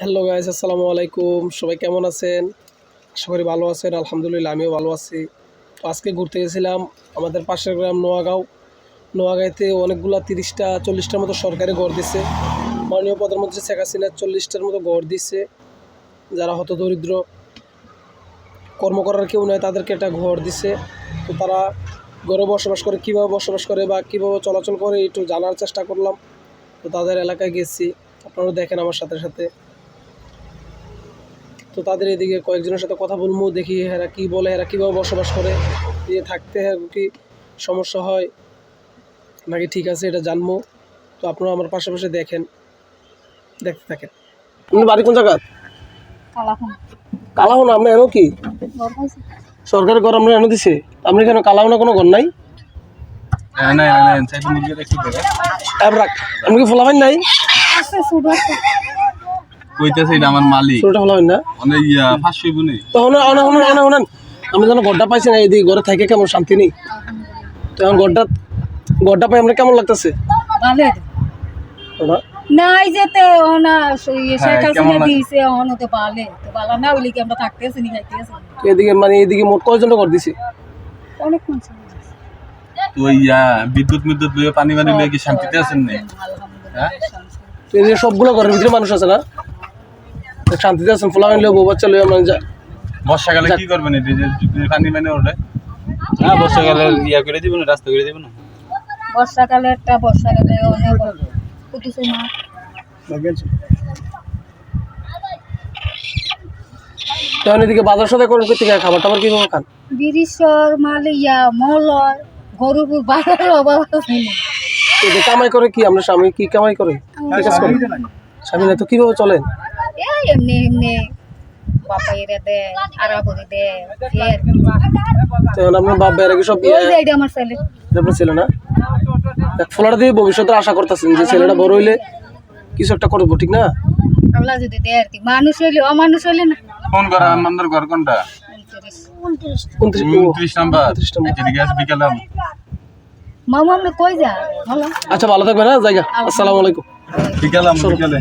Hello guys, আসসালামু আলাইকুম। সবাই কেমন আছেন? আশা করি ভালো আছেন, আলহামদুলিল্লাহ আমিও ভালো আছি। তো আজকে ঘুরতে গেছিলাম আমাদের পাশের গ্রাম নোয়াগাঁও। নোয়াগাঁতে অনেকগুলা তিরিশটা, চল্লিশটার মতো সরকারি ঘর দিছে। মাননীয় প্রধানমন্ত্রী শেখ হাসিনা চল্লিশটার মতো ঘর দিছে। যারা হত দরিদ্র, কর্ম করার কেউ নয় তাদেরকে একটা ঘর দিছে। তো তারা ঘরে বসবাস করে, কীভাবে বসবাস করে বা কীভাবে চলাচল করে, একটু জানার চেষ্টা করলাম। তো তাদের এলাকায় গেছি। আপনারা দেখেন আমার সাথে সাথে। তো তাদের এদিকে কয়েকজনের সাথে কথা বলব দেখি এরা কি বলে এরা কীভাবে বসবাস করে দিয়ে থাকতে হ্যাঁ কি সমস্যা হয়। নাকি ঠিক আছে এটা জানব। তো আপনারা আমার পাশাপাশি দেখেন দেখতে থাকেন। আপনি বাড়ি কোন জায়গা কালাহুন। কালাও না আপনি এনো কি? সরকারের ঘর আমরা এনে দিছে? আপনি কেন কালাও না কোনো ঘর নাই? রাখ আপনি কি ফোলাবেন নাই? আছে ছোট আছে। কইতাছে এটা আমার মালিক। ছোটটা ফোলাবেন না? অনেক ইয়া পাঁচশো বুনি তো শুনেন শুনেন শুনেন শুনেন শুনেন। আমি যেন ঘরটা পাইছি না এদিকে ঘরে থাকে কেমন শান্তি নেই। তো এখন ঘরটা ঘরটা পাই আমরা কেমন লাগতেছে? ভালো না নাই যেতে শেখ হ্যাঁ, হাসিনা দিয়েছে অন তো ভালো না হইলে কি আমরা থাকতেছি নি খাইতেছি এদিকে মানে এদিকে মোট কয়জনটা ঘর দিছি? অনেক মানুষ তো ইয়া বিদ্যুৎ বিদ্যুৎ লইয়া পানি পানি কি শান্তিতে আছেন নে? হ্যাঁ? তো এই যে সবগুলো ঘরের ভিতরে মানুষ আছে না? শান্তিতে আছেন ফোলা আনলেও বউ বাচ্চা লইয়া মানে বর্ষাকালে কি করবেন এটা যে যদি পানি ওঠে হ্যাঁ বর্ষাকালে ইয়া করে দিব না রাস্তা করে দিব না? বর্ষাকালে একটা বর্ষাকালে অনেক কিছু না তখন এদিকে বাজার সদাই করেন কোথেকে? খাবার টাবার কীভাবে খান? বিরিশর মলয় বাজারের অভাব কামাই করে কি? আমরা স্বামী কি কামাই করে? কি কাজ করে স্বামী না তো কীভাবে চলেন? এই এমনি এমনি বাপাইরে দে তখন আপনার বাপ কি সব ওই যে এটা আমার ছেলে আপনার ছেলে না দেখ, দিয়ে ভবিষ্যতে আশা করতেছেন যে ছেলেটা বড় হইলে কিছু একটা করব ঠিক না আল্লাহ যদি দেয় আর কি মানুষ হইলে অমানুষ হইলে না ফোন করা আমাদের ঘর কোনটা। মামা আপনি কই যা আচ্ছা ভালো থাকবেন না জায়গা আসসালামু আলাইকুম বিকালে বিকালে।